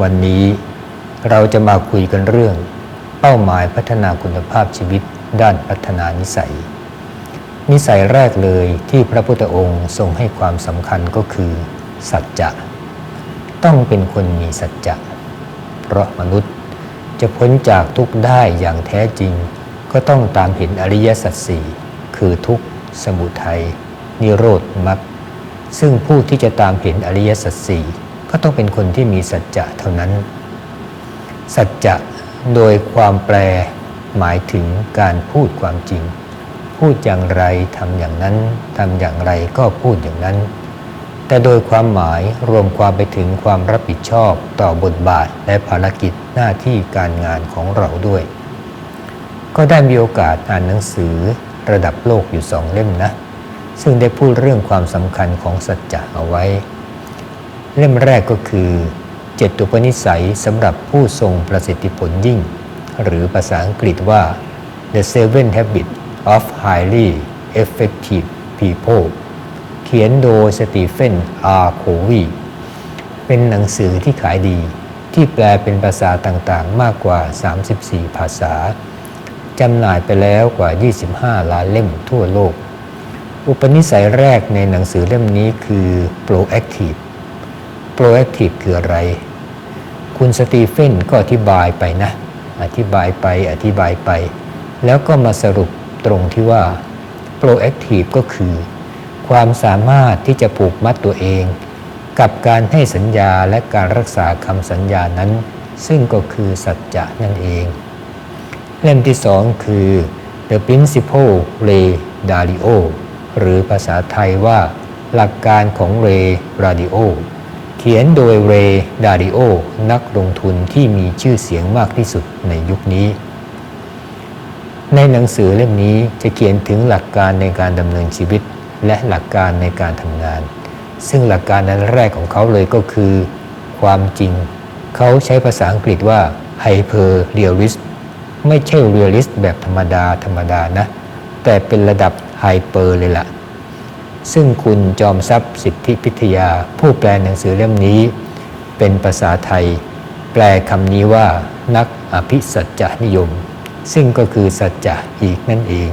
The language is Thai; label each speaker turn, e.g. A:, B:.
A: วันนี้เราจะมาคุยกันเรื่อง เป้าหมายพัฒนาคุณภาพชีวิตด้านพัฒนานิสัย นิสัยแรกเลยที่พระพุทธองค์ทรงให้ความสำคัญก็คือ สัจจะ ต้องเป็นคนมีสัจจะ เพราะมนุษย์จะพ้นจากทุกข์ได้อย่างแท้จริง ก็ต้องตามเห็นอริยสัจสี่คือทุกข์ สมุทัยนิโรธมรรคซึ่งผู้ที่จะตามเห็นอริยสัจสี่ ก็ต้องเป็นคนที่มีสัจจะเท่านั้น สัจจะโดยความแปลหมายถึงการพูดความจริง พูดอย่างไรทำอย่างนั้นทำอย่างไรก็พูดอย่างนั้น แต่โดยความหมายรวมความไปถึงความรับผิดชอบต่อบทบาทและภารกิจหน้าที่การงานของเราด้วย ก็ได้มีโอกาสอ่านหนังสือระดับโลกอยู่สองเล่มนะ ซึ่งได้พูดเรื่องความสำคัญของสัจจะเอาไว้ เล่มแรกก็คือเจ็ดอุปนิสัยสำหรับผู้ทรงประสิทธิผลยิ่ง หรือภาษาอังกฤษว่า The Seven Habits of Highly Effective People เขียนโดยสตีเฟนอาร์โควีเป็นหนังสือที่ขายดีที่แปลเป็นภาษาต่างๆ มากกว่า 34 ภาษา จำหน่ายไปแล้วกว่า 25 ล้านเล่มทั่วโลก อุปนิสัยแรกในหนังสือเล่มนี้คือ proactive proactive คืออะไร คุณสตีเฟนก็อธิบายไปนะ อธิบายไปอธิบายไป แล้วก็มาสรุปตรงที่ว่า proactive ก็คือ ความสามารถที่จะผูกมัดตัวเอง กับการให้สัญญาและการรักษาคำสัญญานั้น ซึ่งก็คือสัจจะนั่นเอง เล่มที่สองคือ The Principle Ray Dalio หรือภาษาไทยว่าหลักการของเรดาดิโอ เขียนโดยเรดาดิโอ นักลงทุนที่มีชื่อเสียงมากที่สุดในยุคนี้ ในหนังสือเล่มนี้จะเขียนถึงหลักการในการดำเนินชีวิต และหลักการในการทำงาน ซึ่งหลักการนั้นแรกของเขาเลยก็คือ ความจริง เขาใช้ภาษาอังกฤษว่า hyper realist ไม่ใช่ realist แบบธรรมดาธรรมดานะ แต่เป็นระดับ hyper เลยล่ะ ซึ่งคุณจอมทรัพย์สิทธิพิทยาผู้แปลหนังสือเล่มนี้ เป็นภาษาไทย แปลคำนี้ว่า นักอภิสัจจนิยม ซึ่งก็คือสัจจะอีกนั่นเอง